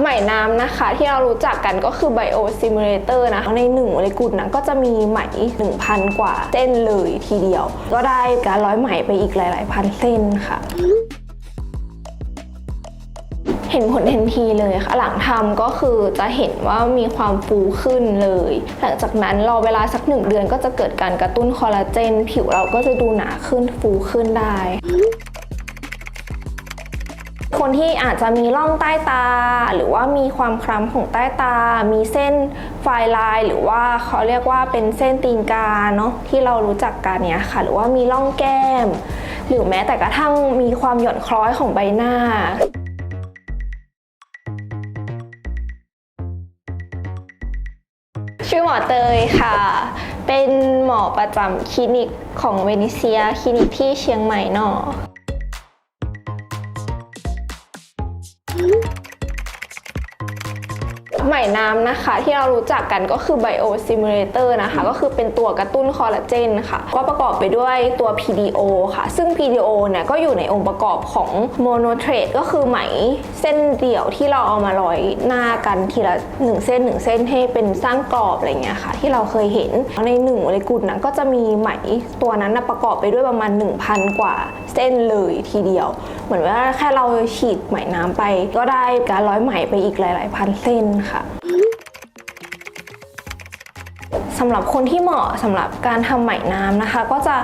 ใหม่น้ำนะคะ ที่เรารู้จักกันก็คือ Bio Simulator นะ ในหนึ่งโมเลกุลนะก็จะมีไหม 1,000 กว่าเส้นเลยทีเดียว ก็ได้การร้อยไหมไปอีกหลาย ๆ พันเส้นค่ะเห็นผลทันทีเลยค่ะ หลังทำก็คือจะเห็นว่ามีความฟูขึ้นเลย หลังจากนั้นรอเวลาสักหนึ่งเดือนก็จะเกิดการกระตุ้นคอลลาเจน ผิวเราก็จะดูหนาขึ้นฟูขึ้นได้ คนที่อาจจะมีร่องใต้ตา หรือว่ามีความคล้ำของใต้ตา มีเส้นไฟลาย หรือว่าเขาเรียกว่าเป็นเส้นตีนกาเนาะที่เรารู้จักกันเนี้ยค่ะ หรือว่ามีร่องแก้ม หรือแม้แต่กระทั่งมีความหย่อนคล้อยของใบหน้าชื่อหมอเตยค่ะ เป็นหมอประจำคลินิกของเวนิเซีย คลินิกที่เชียงใหม่เนอ ใหม่น้ำนะคะ ที่เรารู้จักกันก็คือ Bio Simulator นะคะ ก็คือเป็นตัวกระตุ้นคอลลาเจนค่ะ ก็ประกอบไปด้วยตัว PDO ค่ะ ซึ่ง PDO เนี่ยก็อยู่ในองค์ประกอบของ Monotrate ก็คือไหมเส้นเดี่ยวที่เราเอามาร้อยหน้ากันทีละหนึ่งเส้นหนึ่งเส้นให้เป็นสร้างกรอบอะไรเงี้ยค่ะ ที่เราเคยเห็นในหนึ่งโมเลกุลนะก็จะมีไหมตัวนั้นนะประกอบไปด้วยประมาณ 1,000 กว่าเส้นเลยทีเดียว เหมือนว่าแค่เราฉีดไหมน้ำไป ก็ได้การร้อยไหมไปอีกหลาย ๆ พันเส้นค่ะสำหรับคนที่เหมาะสำหรับการทำไหมน้ำนะคะ ก็จะ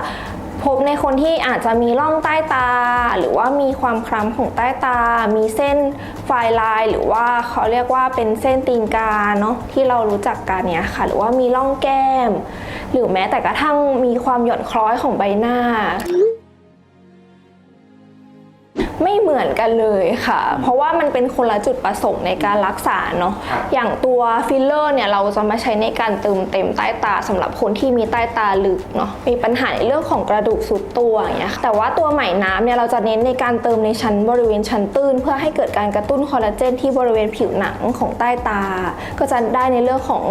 พบในคนที่อาจจะมีร่องใต้ตา หรือว่ามีความคล้ำของใต้ตา มีเส้นไฟลาย หรือว่าเขาเรียกว่าเป็นเส้นตีนกาเนาะที่เรารู้จักกันเนี้ยค่ะ หรือว่ามีร่องแก้ม หรือแม้แต่กระทั่งมีความหย่อนคล้อยของใบหน้า ไม่เหมือนกันเลยค่ะ เพราะว่ามันเป็นคนละจุดประสงค์ในการรักษาเนาะครับอย่างตัวฟิลเลอร์เนี่ยเราจะมาใช้ในการเติมเต็มใต้ตาสำหรับคนที่มีใต้ตาลึกเนาะมีปัญหาในเรื่องของกระดูกสุดตัวอย่างเงี้ยค่ะแต่ว่าตัวไหมน้ำเนี่ยเราจะเน้นในการเติมในชั้นบริเวณชั้นตื้น เพื่อให้เกิดการกระตุ้นคอลลาเจนที่บริเวณผิวหนังของใต้ตา ก็จะได้ในเรื่องของ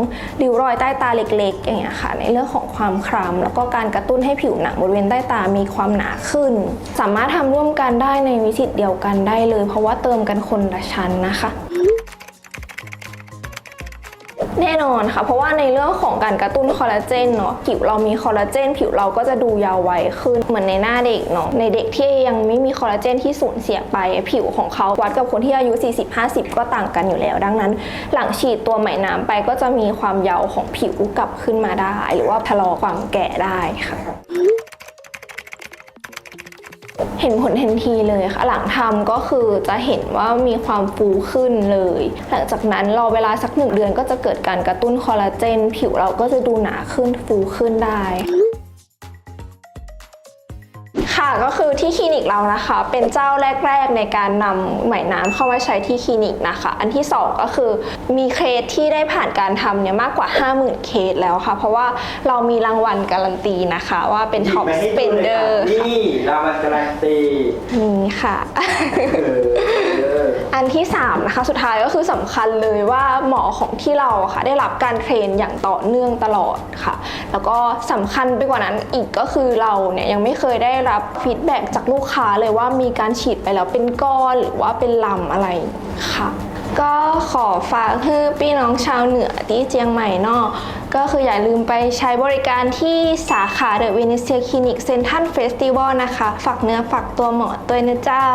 ริ้วรอยใต้ตาเล็กๆอย่างเงี้ยค่ะ ในเรื่องของความคล้ำแล้วก็การกระตุ้นให้ผิวหนังบริเวณใต้ตามีความหนาขึ้น สามารถทำร่วมกันได้ในวิธีเดียวกันได้เลย เพราะว่าเติมกันคนละชั้นนะคะแน่นอนค่ะ เพราะว่าในเรื่องของการกระตุ้นคอลลาเจนเนาะผิวเรามีคอลลาเจนผิวเราก็จะดูยาววัยขึ้นเหมือนในหน้าเด็กเนาะในเด็กที่ยังไม่มีคอลลาเจนที่สูญเสียไปผิวของเขาวัดกับคนที่อายุ 40-50 ก็ต่างกันอยู่แล้ว ดังนั้น หลังฉีดตัวไหมน้ำไปก็จะมีความยาวของผิวกลับขึ้นมาได้ หรือว่าชะลอความแก่ได้ค่ะ เห็นผลทันทีเลยค่ะ หลังทำก็คือจะเห็นว่ามีความฟูขึ้นเลย หลังจากนั้นรอเวลาสักหนึ่งเดือนก็จะเกิดการกระตุ้นคอลลาเจน ผิวเราก็จะดูหนาขึ้นฟูขึ้นได้ค่ะก็คือที่คลินิกเรานะคะ เป็นเจ้าแรก ๆ ในการนำไหมน้ำเข้ามาใช้ที่คลินิกนะคะ อันที่สองก็คือมีเคสที่ได้ผ่านการทำเนี่ยมากกว่า 50,000 เคสแล้วค่ะ เพราะว่าเรามีรางวัลการันตีนะคะ ว่าเป็นท็อปสเปนเดอร์นี่เรามา การันตีนี่ค่ะเออเอออันที่3นะคะสุดท้ายก็คือสำคัญเลยว่าหมอของที่เราอะค่ะ ได้รับการเทรนอย่างต่อเนื่องตลอดค่ะ แล้วก็สำคัญไปกว่านั้นอีกก็คือเราเนี่ยยังไม่เคยได้รับฟีดแบ็กจากลูกค้าเลยว่ามีการฉีดไปแล้วเป็นก้อนหรือว่าเป็นลำอะไรค่ะ ก็ขอฝากคือพี่น้องชาวเหนือที่เจียงใหม่เนอกก็คืออย่าลืมไปใช้บริการที่สาขาเดอะเวนิเซียคลินิกเซนทันเฟสติวัลนะคะ ฝากเนื้อฝากตัวหมอตัวนะเจ้า